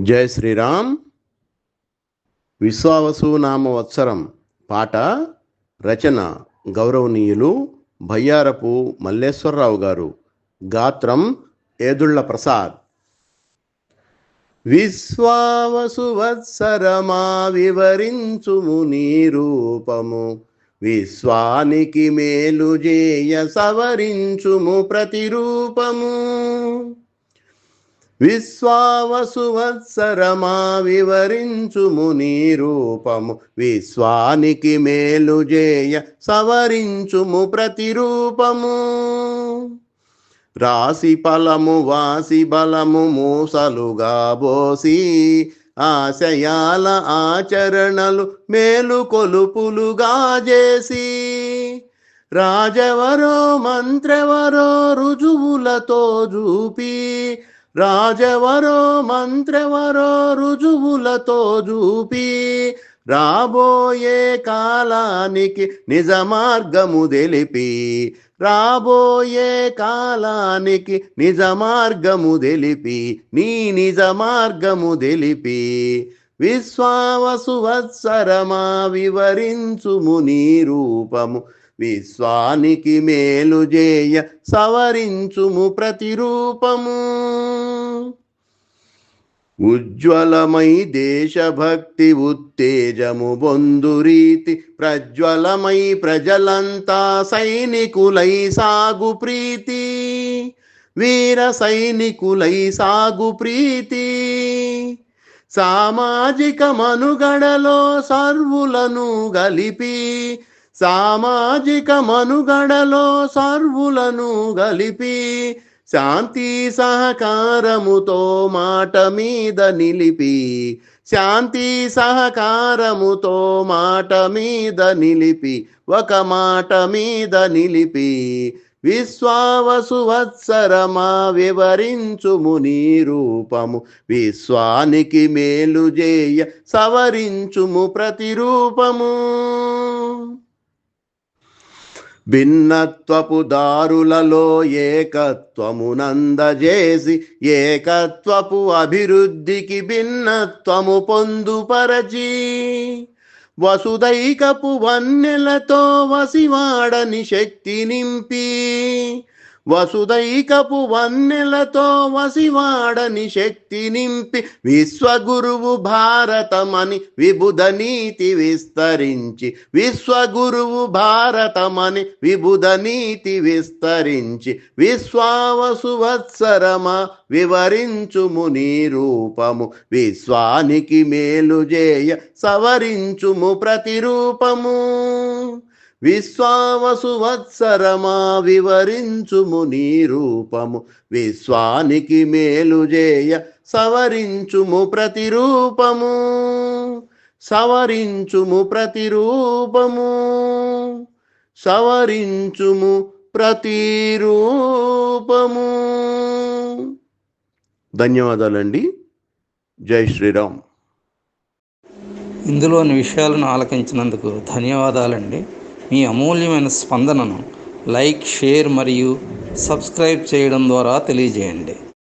జయ శ్రీరామ్. విశ్వావసునామ వత్సరం పాట రచన గౌరవనీయులు భయ్యారపు మల్లేశ్వరరావు గారు. గాత్రం ఏదుళ్ళ ప్రసాద్. విశ్వావసు వత్సరమా వివరించుము నీ రూపము. విశ్వానికి మేలు జేయ సవరించుము ప్రతిరూపము. విశ్వావసువత్సరమా వివరించుము నీ రూపము విశ్వానికి మేలు జేయ సవరించుము ప్రతిరూపము. రాసి ఫలము వాసి బలము మూసలుగా బోసి ఆశయాల ఆచరణలు మేలు కొలుపులుగా చేసి రాజవరో మంత్రవరో రుజువులతో చూపి రాజవరో మంత్రవరో రుజువులతో చూపి రాబోయే కాలానికి నిజ మార్గము తెలిపి రాబోయే కాలానికి నిజ మార్గము తెలిపి నీ నిజ మార్గము తెలిపి విశ్వావసు వత్సరమా వివరించుము నీ రూపము. విశ్వానికి మేలు జేయ సవరించుము ప్రతిరూపము. ఉజ్వలమై దేశభక్తి ఉత్తేజము బొందురీతి ప్రజ్వలమై ప్రజలంతా సైనికులై సాగు ప్రీతి. వీర సైనికులై సాగు ప్రీతి. సామాజిక మనుగడలో సర్వులను గలిపి సామాజిక మనుగడలో సర్వులను గలిపి శాంతి సహకారముతో మాట మీద నిలిపి శాంతి సహకారముతో మాట మీద నిలిపి ఒక మాట మీద నిలిపి విశ్వావసువత్సరమా వివరించుము నీ రూపము. విశ్వానికి మేలు జేయ సవరించుము ప్రతిరూపము. భిన్నత్వపు దారులలో ఏకత్వమునందజేసి ఏకత్వపు అభివృద్ధికి భిన్నత్వము పొందుపరచి వసుదైకపు వన్నెలతో వసివాడని శక్తి నింపి వసుదైకపు వన్నెలతో వసివాడని శక్తి నింపి విశ్వగురువు భారతమని విబుధ నీతి విస్తరించి విశ్వగురువు భారతమని విబుధ నీతి విస్తరించి విశ్వావసువత్సరమ వివరించుము నీ రూపము విశ్వానికి మేలు జేయ సవరించుము ప్రతిరూపము. విశ్వావసు వత్సరమా వివరించుము నీ రూపము. విశ్వానికి మేలు చేయ సవరించుము ప్రతిరూపము. సవరించుము ప్రతిరూపము. సవరించుము ప్రతిరూపము. ధన్యవాదాలండి. జై శ్రీరామ్. ఇందులోని విషయాలను ఆలకించినందుకు ధన్యవాదాలండి. మీ అమూల్యమైన స్పందనను లైక్ షేర్ మరియు సబ్స్క్రైబ్ చేయడం ద్వారా తెలియజేయండి.